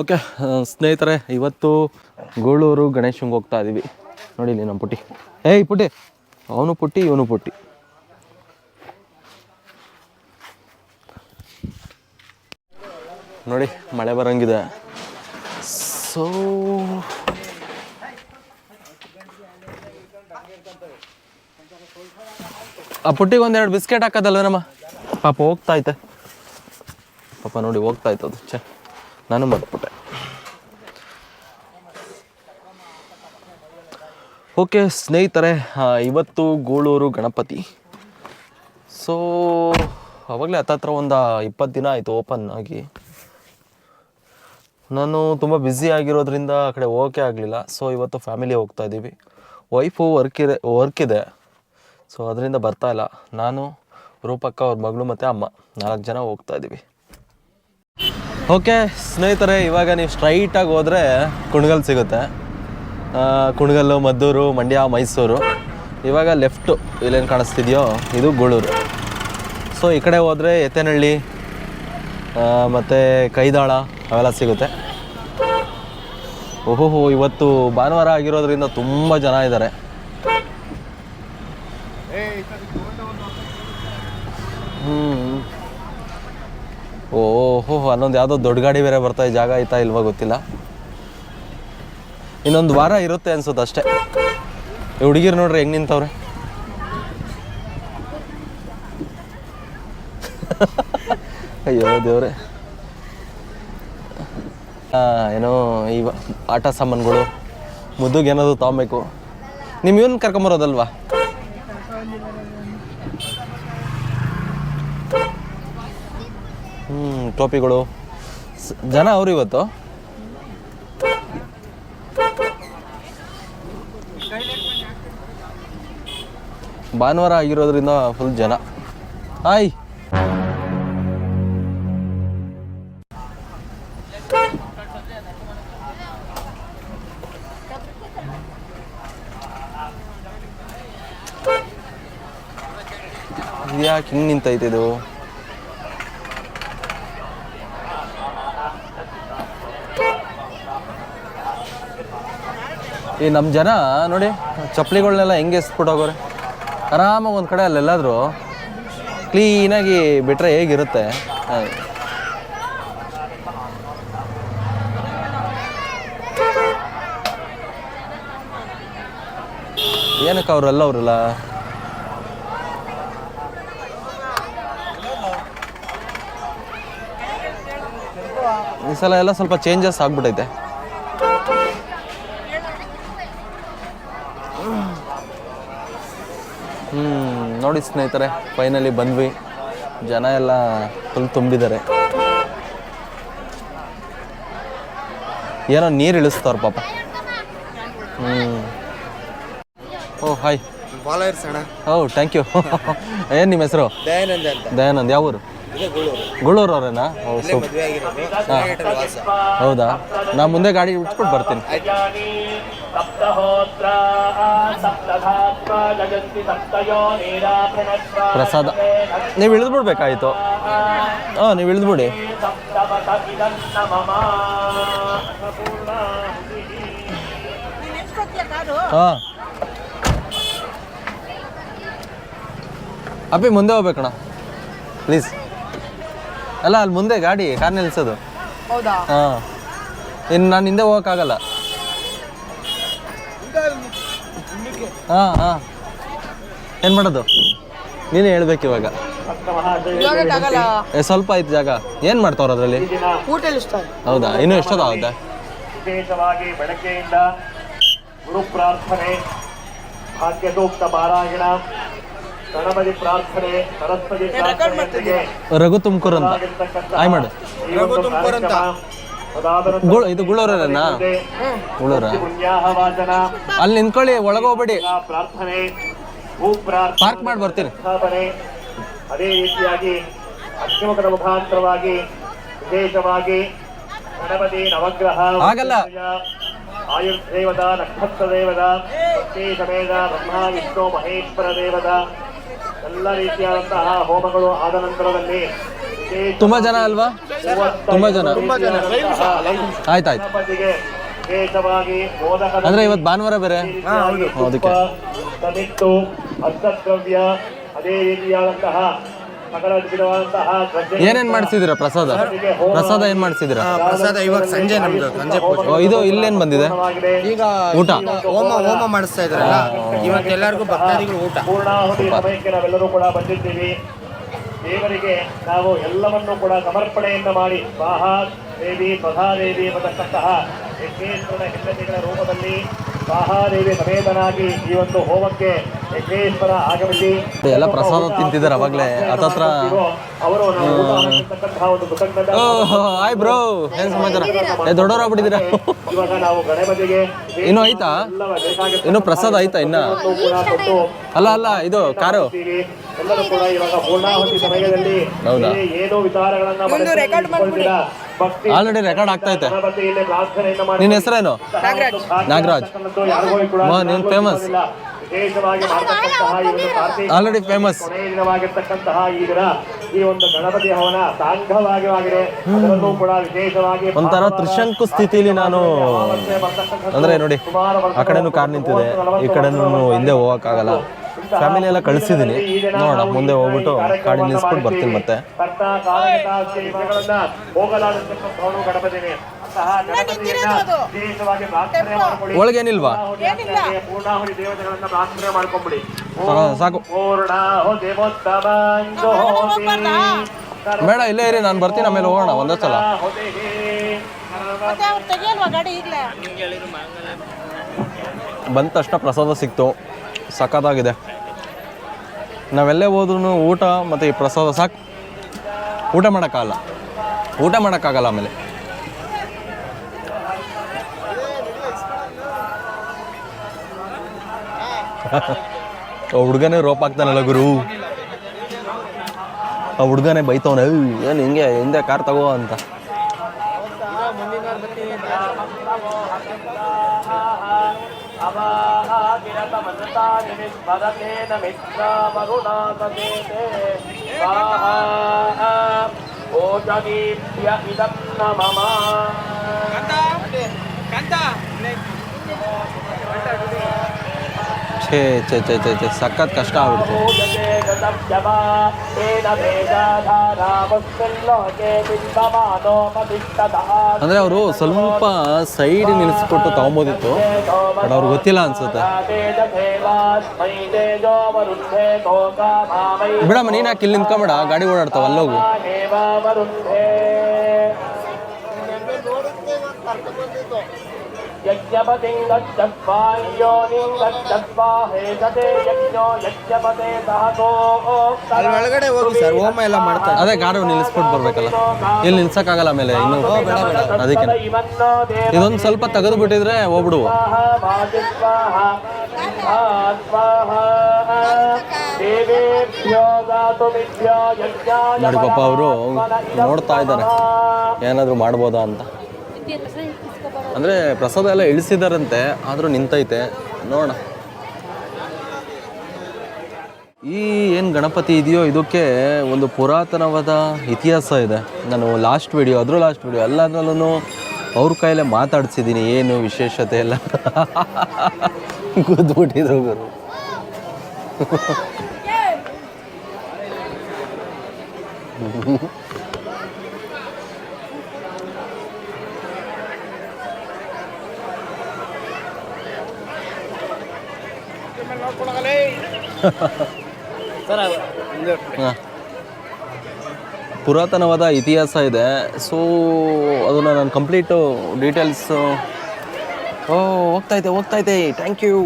Okay ಸ್ನೇಹಿತರೆ, ಇವತ್ತು ಗೂಳೂರು ಗಣೇಶಂಗೆ ಹೋಗ್ತಾ ಇದ್ದೀವಿ ನೋಡಿ ಇಲ್ಲಿ ನಮ್ಮ ಪುಟ್ಟಿ. ಏಯ್, ಪುಟ್ಟಿ! ಅವನು ಪುಟ್ಟಿ, ಇವನು ಪುಟ್ಟಿ. ನೋಡಿ, ಮಳೆ ಬರಂಗಿದೆ. ಸೊ ಆ ಪುಟ್ಟಿಗೆ ಒಂದೆರಡು ಬಿಸ್ಕೆಟ್ ಹಾಕೋದಲ್ವೇನಮ್ಮ? ಪಾಪ ಹೋಗ್ತಾ ಐತೆ. ಪಾಪ ನೋಡಿ, ಹೋಗ್ತಾ ಇತ್ತು ಅದು. ಛೆ. ನಾನು ಮರ್ತ್ಬಿಟ್ಟೆ ಓಕೆ, ಸ್ನೇಹಿತರೆ ಇವತ್ತು ಗೂಳೂರು ಗಣಪತಿ. ಸೊ ಅವಾಗಲೇ ಹತ್ತತ್ರ ಒಂದು ಇಪ್ಪತ್ತು ದಿನ ಆಯಿತು ಓಪನ್ ಆಗಿ. ನಾನು ತುಂಬ ಬ್ಯುಸಿ ಆಗಿರೋದ್ರಿಂದ ಆ ಕಡೆ ಓಕೆ ಆಗಲಿಲ್ಲ. ಸೊ ಇವತ್ತು ಫ್ಯಾಮಿಲಿ ಹೋಗ್ತಾ ಇದ್ದೀವಿ. ವೈಫು ವರ್ಕ್ ಇದೆ ವರ್ಕ್ ಇದೆ. ಸೊ ಅದರಿಂದ ಬರ್ತಾ ಇಲ್ಲ. ನಾನು ರೂಪಕ್ಕ ಅವ್ರ ಮಗಳು ಮತ್ತು ಅಮ್ಮ ನಾಲ್ಕು ಜನ ಹೋಗ್ತಾ ಇದ್ದೀವಿ. ಓಕೆ, ಸ್ನೇಹಿತರೆ, ಇವಾಗ ನೀವು ಸ್ಟ್ರೈಟಾಗಿ ಹೋದರೆ ಕುಣಗಲ್ ಸಿಗುತ್ತೆ. ಕುಣಗಲ್ಲು, ಮದ್ದೂರು, ಮಂಡ್ಯ, ಮೈಸೂರು. ಇವಾಗ ಲೆಫ್ಟು ಇಲ್ಲೇನು ಕಾಣಿಸ್ತಿದೆಯೋ, ಇದು ಗೂಳೂರು. ಸೊ ಈ ಕಡೆ ಹೋದರೆ ಎತ್ತೇನಹಳ್ಳಿ ಮತ್ತು ಕೈದಾಳ, ಅವೆಲ್ಲ ಸಿಗುತ್ತೆ. ಓಹೋ ಇವತ್ತು ಭಾನುವಾರ ಆಗಿರೋದ್ರಿಂದ ತುಂಬ ಜನ ಇದ್ದಾರೆ ಹ್ಮ್ ಓಹೋ ಅಲ್ಲೊಂದು ಯಾವುದೋ ದೊಡ್ಡ ಗಾಡಿ ಬೇರೆ ಬರ್ತಾ ಇದೆ, ಜಾಗ ಆಯ್ತಾ ಇಲ್ವಾ ಗೊತ್ತಿಲ್ಲ. ಇನ್ನೊಂದು ವಾರ ಇರುತ್ತೆ ಅನ್ಸುತ್ತೆ ಅಷ್ಟೇ. ಈ ಹುಡುಗಿರು ನೋಡ್ರಿ ಹೆಂಗ್ ನಿಂತವ್ರೆ? ಅಯ್ಯೋ ದೇವ್ರೆ. ಏನೋ ಇವ ಆಟ ಸಾಮಾನುಗಳು ಮುದ್ದುಗೆ ಏನಾದ್ರು ತಗೊಬೇಕು ನಿಮ್ಮ ಇವನ್ ಕರ್ಕೊಂಬರೋದಲ್ವಾ ಹ್ಮ್ ಟೋಪಿಗಳು. ಜನ ಅವ್ರು ಇವತ್ತು ಭಾನುವಾರ ಆಗಿರೋದ್ರಿಂದ ಫುಲ್ ಜನ. ಹಾಯ್. ಯಾಕೆ ಹಿಂಗೆ ನಿಂತೈತೆ ಇದು? ಈ ನಮ್ಮ ಜನ ನೋಡಿ ಚಪ್ಪಲಿಗಳನ್ನೆಲ್ಲ ಹೆಂಗೆ ಎಸ್ಬಿಟ್ಟು ಹೋಗೋರೆ. ಆರಾಮಾಗಿ ಒಂದು ಕಡೆ ಅಲ್ಲೆಲ್ಲಾದರೂ ಕ್ಲೀನಾಗಿ ಬಿಟ್ಟರೆ ಹೇಗಿರುತ್ತೆ? ಹಾಗೆ. ಏನಕ್ಕೆ ಅವರೆಲ್ಲ ಅವರಲ್ಲ? ಈ ಸಲ ಎಲ್ಲ ಸ್ವಲ್ಪ ಚೇಂಜಸ್ ಆಗ್ಬಿಟ್ಟೈತೆ ಹ್ಮ್ ನೋಡಿ ಸ್ನೇಹಿತರೆ ಫೈನಲಿ ಬಂದ್ವಿ. ಜನ ಎಲ್ಲ ಫುಲ್ ತುಂಬಿದ್ದಾರೆ. ಏನೋ ನೀರು ಇಳಿಸ್ತಾರ ಪಾಪ. ಹ್ಮ್. ಓ ಹಾಯ್ ಓ ಥ್ಯಾಂಕ್ ಯು ಏನು ನಿಮ್ಮ ಹೆಸರು? ದಯಾನಂದ ಅಂತ. ದಯಾನಂದ್ ಯಾವ ಊರು? ಗುಳೂರು. ಅವರೇನಾ? ಹೌದಾ? ನಾ ಮುಂದೆ ಗಾಡಿ ಬಿಡ್ಸ್ಬಿಟ್ಟು ಬರ್ತೀನಿ. ಪ್ರಸಾದ. ನೀವು ಇಳಿದ್ಬಿಡ್ಬೇಕಾಯ್ತು. ಹಾಂ ನೀವು ಇಳಿದ್ಬಿಡಿ. ಹಾಂ. ಅಪ್ಪಿ ಮುಂದೆ ಹೋಗ್ಬೇಕಣ್ಣ. ಪ್ಲೀಸ್. ಅಲ್ಲ ಅಲ್ಲಿ ಮುಂದೆ ಗಾಡಿ ಕಾರ್ ನಿಲ್ಸೋದು. ಹೌದಾ? ಹಾಂ. ಇನ್ನು ನಾನು ಹಿಂದೆ ಹೋಗೋಕ್ಕಾಗಲ್ಲ. ಹಾಂ ಹಾಂ. ಏನು ಮಾಡೋದು? ನೀನೇ ಹೇಳ್ಬೇಕು ಇವಾಗ. ಏ, ಸ್ವಲ್ಪ ಆಯ್ತು ಜಾಗ. ಏನು ಮಾಡ್ತಾವ್ರ ಅದರಲ್ಲಿ? ಹೋಟೆಲ್ ಇಷ್ಟ ಹೌದಾ? ಇನ್ನೂ ಎಷ್ಟೊತ್ತಾಗುತ್ತೆ ವಿಶೇಷವಾಗಿ ಬೆಳಗ್ಗೆಯಿಂದ ಗುರು ಪ್ರಾರ್ಥನೆ ಭಾಗ್ಯದೂಕ್ತ ಪಾರಾಯಣ ಗಣಪತಿ ಪ್ರಾರ್ಥನೆ ಸರಸ್ವತಿ ಪ್ರಾರ್ಥನೆಯೊಂದಿಗೆ ರಘು ತುಮಕೂರು ಅಂತ. ಆಯ್ ಮಾಡು. ಈ ಒಂದು ಕಾರ್ಯಕ್ರಮ ಅದಾದ ನಂತರ ಗುಳ್ ಇದು ಗುಳೂರನ ಗುಳೂರ. ಅಲ್ಲಿ ನಿಂತ್ಕೊಳ್ಳಿ ಒಳಗೋಗ್ಬೇಡಿ. ಪಾರ್ಕ್ ಮಾಡಿ ಬರ್ತೀನಿ ಅದೇ ರೀತಿಯಾಗಿ ಅಗ್ನಿಮುಖದ ಮುಖಾಂತರವಾಗಿ ವಿಶೇಷವಾಗಿ ಗಣಪತಿ ನವಗ್ರಹ ಆಗಲ್ಲ. ಆಯುರ್ದೇವದ ನಕ್ಷತ್ರ ದೇವದ ಸಮೇದ ಬ್ರಹ್ಮ ವಿಷ್ಣು ಮಹೇಶ್ವರ ದೇವದ ಎಲ್ಲ ರೀತಿಯಾದಂತಹ ಹೋಮಗಳು ಆದ ನಂತರದಲ್ಲಿ ತುಂಬಾ ಜನ ಅಲ್ವಾ? ತುಂಬ ಜನ. ತುಂಬಾ ಜನ. ಆಯ್ತು ಆಯ್ತು ಗಣಪತಿಗೆ ವಿಶೇಷವಾಗಿ ಮೋದಕದ ಅಂದರೆ ಇವತ್ತು ಭಾನುವಾರ ಬೇರೆ? ಅದಕ್ಕೆ. ಸಮಿತ್ತು ಹಸ್ತದ್ರವ್ಯ ಅದೇ ರೀತಿಯಾದಂತಹ ಸಕಲ ವಿಧವಾದಂತಹ ಧ್ವಜ- ಏನೇನು ಮಾಡಿಸಿದ್ದೀರಾ ಪ್ರಸಾದ? ಪ್ರಸಾದ ಏನ್ ಮಾಡ್ಸಿದಿರ? ಪ್ರಸಾದ ಇವಾಗ ಸಂಜೆ ನಮ್ದು ಸಂಜೆ ಪೂಜೆ. ಇದು ಇಲ್ಲೇನ್ ಬಂದಿದೆ? ಈಗ ಊಟ? ಹೋಮ ಹೋಮ ಮಾಡಿಸ್ತಾ ಇದ್ರಲ್ಲ ಇವತ್ತು ಎಲ್ಲರಿಗೂ ಭಕ್ತಾದಿಗಳು ಊಟ. ದೇವರಿಗೆ ನಾವು ಎಲ್ಲವನ್ನೂ ಕೂಡ ಸಮರ್ಪಣೆಯಿಂದ ಮಾಡಿ ಮಹಾದೇವಿ ದೇವಿ ಸ್ವಧಾದೇವಿ ಎಂಬತಕ್ಕಂತಹ ಯಜ್ಞೇಶ್ವರ ಹೆಂಡತಿಗಳ ರೂಪದಲ್ಲಿ ಸ್ವಾಹಾದೇವಿ ಸಮೇತನಾಗಿ ಈ ಒಂದು ಹೋಮಕ್ಕೆ ಯಜ್ಞೇಶ್ವರ ಆಗಮಿಸಿ ಎಲ್ಲ ಪ್ರಸಾದ ತಿಂತಿದ್ದಾರೆ ಅವಾಗಲೇ. ಹತ್ತತ್ರ ಅವರು ನಾವು ಊಟ ಒಂದು ಕೃತಜ್ಞತಾ ಓಹ್ ಹಾಯ್ ಬ್ರೋ. ಏನ್ ಸಮಾಚಾರ? ಏ ದೊಡ್ಡವರಾಗ್ಬಿಟ್ಟಿದ್ದೀರಾ ಇವಾಗ ನಾವು ಗಣಪತಿಗೆ ಇನ್ನೂ ಆಯ್ತಾ ಇನ್ನು ಪ್ರಸಾದ ಐತಾ ಇನ್ನ? ಅಲ್ಲ ಅಲ್ಲ ಇದು ಕಾರು. ಎಲ್ಲರೂ ಕೂಡ ಇವಾಗ ಪೂರ್ಣಾಹುತಿ ಸಮಯದಲ್ಲಿ ಹೌದಾ? ಏನು ವಿಚಾರಗಳನ್ನ ರೆಕಾರ್ಡ್ ವಿಚಾರಗಳನ್ನ ಆಲ್ರೆಡಿ ರೆಕಾರ್ಡ್ ಆಗ್ತಾ ಇದೆ. ನಿನ್ನ ಹೆಸರೇನು? ನಾಗರಾಜ್. ಮಾ ನೀನು ಫೇಮಸ್ ಆಲ್ರೆಡಿ ಫೇಮಸ್ ಕೊನೆಯ ದಿನವಾಗಿರ್ತಕ್ಕಂತಹ ಈ ದಿನ ಈ ಒಂದು ಗಣಪತಿ ಹವನ ಸಾಂಘವಾಗಿ ಅದರಲ್ಲೂ ಕೂಡ ವಿಶೇಷವಾಗಿ ಒಂಥರ ತ್ರಿಶಂಕು ಸ್ಥಿತಿಲಿ ನಾನು ಅಂದ್ರೆ ನೋಡಿ ಆ ಕಡೆನೂ ಕಾರ್ ನಿಂತಿದೆ ಈ ಕಡೆನೂ ಹಿಂದೆ ಹೋಗಕ್ಕಾಗಲ್ಲ. ಫ್ಯಾಮಿಲಿ ಎಲ್ಲ ಕಳಿಸಿದ್ದೀನಿ ನೋಡೋಣ ಮುಂದೆ ಹೋಗ್ಬಿಟ್ಟು ಗಾಡಿ ನಿಲ್ಸ್ಬಿಟ್ಟು ಬರ್ತೀನಿ ಮತ್ತೆ. ಒಳಗೇನಿಲ್ವಾ ಸಾಕು, ಬೇಡ ಇಲ್ಲೇ ಇರಿ ನಾನು ಬರ್ತೀನಿ ಆಮೇಲೆ ಹೋಗೋಣ ಒಂದೇ ಸಲ. ಬಂದ ತಕ್ಷಣ ಪ್ರಸಾದ ಸಿಕ್ತು. ಸಖತ್ತಾಗಿದೆ. ನಾವೆಲ್ಲೇ ಹೋದ್ರೂ ಊಟ ಮತ್ತು ಈ ಪ್ರಸಾದ ಸಾಕು. ಊಟ ಮಾಡೋಕ್ಕಾಗಲ್ಲ. ಊಟ ಮಾಡೋಕ್ಕಾಗಲ್ಲ ಆಮೇಲೆ. ಹುಡುಗನೇ ರೋಪ್ ಆಗ್ತಾನಲ್ಲ ಗುರು. ಆ ಹುಡುಗನೇ ಬೈತವನ ಏನು ಹಿಂಗೆ, ಹಿಂದೆ ಕಾರ್ ತಗೋ ಅಂತ. ಓಜಗೀಪ್ಯ ಇದಂ ನ ಮಮ ಛೇ ಛೇ ಛೇ ಛೇ ಛೇ, ಸಖತ್ ಕಷ್ಟ ಆಗ್ಬಿಡ್ತು. ಅಂದರೆ ಅವರು ಸ್ವಲ್ಪ ಸೈಡ್ ನಿಲ್ಲಿಸ್ಬಿಟ್ಟು ತಗೊಬೋದಿತ್ತು, ಬಟ್ ಅವ್ರಿಗೆ ಗೊತ್ತಿಲ್ಲ ಅನ್ಸುತ್ತೆ. ಮೇಡಮ್ ನೀನು ಯಾಕೆ ಇಲ್ಲಿ ನಿಂತ್ಕೊಂಬೇಡ? ಗಾಡಿ ಓಡಾಡ್ತಾವ, ಅಲ್ಲೋಗು. ಅಲ್ಲಿ ಒಳಗಡೆ ಹೋಗಿ ಸರ್ ಹೋಮ ಎಲ್ಲ ಮಾಡ್ತಾರೆ ಅದೇ ಗಾಡಿ ನಿಲ್ಲಿಸ್ಬಿಟ್ಟು ಬರ್ಬೇಕಲ್ಲ. ಇಲ್ಲಿ ನಿಲ್ಸಕ್ಕಾಗಲ್ಲ ಆಮೇಲೆ ಇನ್ನು ಅದಕ್ಕೆ. ಇದೊಂದು ಸ್ವಲ್ಪ ತೆಗೆದು ಬಿಟ್ಟಿದ್ರೆ ಹೋಗ್ಬಿಡುವ. ನೋಡಿ ಪಾಪ ಅವರು ನೋಡ್ತಾ ಇದ್ದಾರೆ. ಏನಾದರೂ ಮಾಡ್ಬೋದಾ ಅಂತ. ಅಂದರೆ ಪ್ರಸಾದ ಎಲ್ಲ ಇಳಿಸಿದಾರಂತೆ, ಆದರೂ ನಿಂತೈತೆ. ನೋಡೋಣ. ಈ ಏನು ಗಣಪತಿ ಇದೆಯೋ, ಇದಕ್ಕೆ ಒಂದು ಪುರಾತನವಾದ ಇತಿಹಾಸ ಇದೆ. ನಾನು ಲಾಸ್ಟ್ ವಿಡಿಯೋ ಅದ್ರ ಲಾಸ್ಟ್ ವಿಡಿಯೋ ಎಲ್ಲದರಲ್ಲೂ ಅವ್ರ ಕೈಲೇ ಮಾತಾಡ್ಸಿದ್ದೀನಿ ಏನು ವಿಶೇಷತೆ ಎಲ್ಲ ಕೂತ್ಬಿಟ್ಟಿದ್ರು ಗುರು. ಪುರಾತನವಾದ ಇತಿಹಾಸ ಇದೆ. ಸೊ ಅದನ್ನು ನಾನು ಕಂಪ್ಲೀಟು ಡೀಟೇಲ್ಸು ಓ ಹೋಗ್ತೈತೆ ಹೋಗ್ತೈತೆ ಥ್ಯಾಂಕ್ ಯು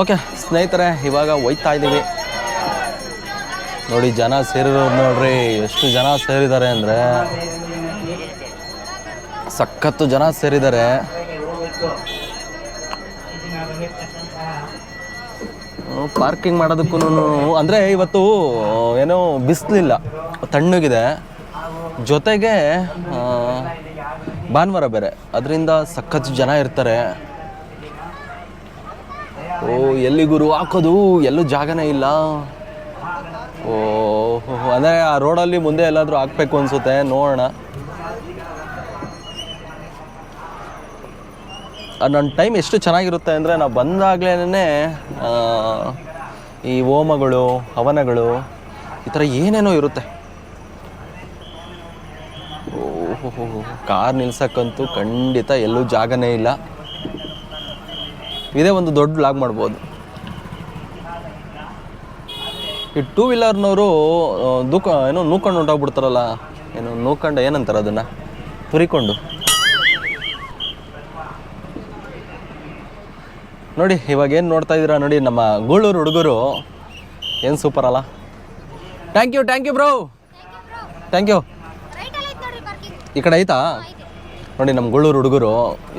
ಓಕೆ ಸ್ನೇಹಿತರೆ, ಇವಾಗ ಒಯ್ತಾ ಇದ್ದೀವಿ. ನೋಡಿ, ಜನ ಸೇರಿರೋದು ನೋಡ್ರಿ, ಎಷ್ಟು ಜನ ಸೇರಿದ್ದಾರೆ ಅಂದರೆ ಸಖತ್ತು ಜನ ಸೇರಿದ್ದಾರೆ. ಪಾರ್ಕಿಂಗ್ ಮಾಡೋದಕ್ಕೂ ಅಂದರೆ ಇವತ್ತು, ಏನೋ ಬಿಸಿಲಿಲ್ಲ ತಣ್ಣಗಿದೆ ಜೊತೆಗೆ ಭಾನುವಾರ ಬೇರೆ. ಅದರಿಂದ ಸಖತ್ತು ಜನ ಇರ್ತಾರೆ. ಓ, ಎಲ್ಲಿ ಹಾಕೋದು? ಎಲ್ಲೂ ಜಾಗನೇ ಇಲ್ಲ. ಓ ಅಂದರೆ ಆ ರೋಡಲ್ಲಿ ಮುಂದೆ ಎಲ್ಲಾದರೂ ಹಾಕ್ಬೇಕು ಅನಿಸುತ್ತೆ, ನೋಡೋಣ. ನನ್ನ ಟೈಮ್ ಎಷ್ಟು ಚೆನ್ನಾಗಿರುತ್ತೆ ಅಂದರೆ ನಾವು ಬಂದಾಗಲೇ ಈ ಹೋಮಗಳು, ಹವನಗಳು, ಈ ಥರ ಏನೇನೋ ಇರುತ್ತೆ. ಓಹೋ ಕಾರ್ ನಿಲ್ಸಕ್ಕಂತೂ ಖಂಡಿತ ಎಲ್ಲೂ ಜಾಗನೇ ಇಲ್ಲ. ಇದೇ ಒಂದು ದೊಡ್ಡ ಲಾಗ್ ಮಾಡ್ಬೋದು. ಈ ಟೂ ವೀಲರ್ನವರು ದೂಕ, ಏನೋ ನೂಕೊಂಡು ಹೊಂಟೋಗ್ಬಿಡ್ತಾರಲ್ಲ ಏನು ನೂಕೊಂಡು ಏನಂತಾರೆ ಅದನ್ನು? ತುರಿಕೊಂಡು. ನೋಡಿ, ಇವಾಗ ಏನು ನೋಡ್ತಾ ಇದ್ದೀರಾ ನೋಡಿ, ನಮ್ಮ ಗೂಳೂರು ಹುಡುಗರು. ಏನು ಸೂಪರ್ ಅಲ್ಲ? Thank you thank you bro thank you ಈ ಕಡೆ ಐತಾ? ನೋಡಿ, ನಮ್ಮ ಗೂಳೂರು ಹುಡುಗರು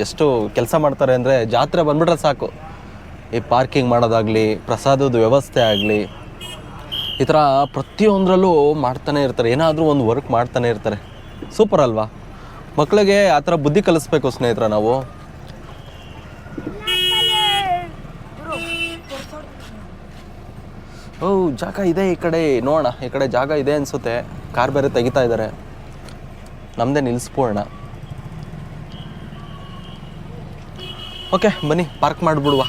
ಎಷ್ಟು ಕೆಲಸ ಮಾಡ್ತಾರೆ ಅಂದರೆ ಜಾತ್ರೆ ಬಂದ್ಬಿಟ್ರೆ ಸಾಕು. ಈ ಪಾರ್ಕಿಂಗ್ ಮಾಡೋದಾಗಲಿ ಪ್ರಸಾದದ ವ್ಯವಸ್ಥೆ ಆಗಲಿ, ಈ ಥರ ಪ್ರತಿಯೊಂದರಲ್ಲೂ ಮಾಡ್ತಾನೆ ಇರ್ತಾರೆ. ಏನಾದರೂ ಒಂದು ವರ್ಕ್ ಮಾಡ್ತಾನೆ ಇರ್ತಾರೆ. ಸೂಪರ್ ಅಲ್ವಾ? ಮಕ್ಕಳಿಗೆ ಆ ಥರ ಬುದ್ಧಿ ಕಲಿಸ್ಬೇಕು ಸ್ನೇಹಿತರ ನಾವು. ಓ, ಜಾಗ ಇದೆ ಈ ಕಡೆ. ನೋಡೋಣ, ಈ ಕಡೆ ಜಾಗ ಇದೆ ಅನಿಸುತ್ತೆ. ಕಾರ್ ಬೇರೆ ತೆಗಿತಾ ಇದ್ದಾರೆ ನಮ್ಮದೇ ನಿಲ್ಲಿಸ್ಬೋಣ ಓಕೆ, ಬನ್ನಿ ಪಾರ್ಕ್ ಮಾಡಿಬಿಡುವ.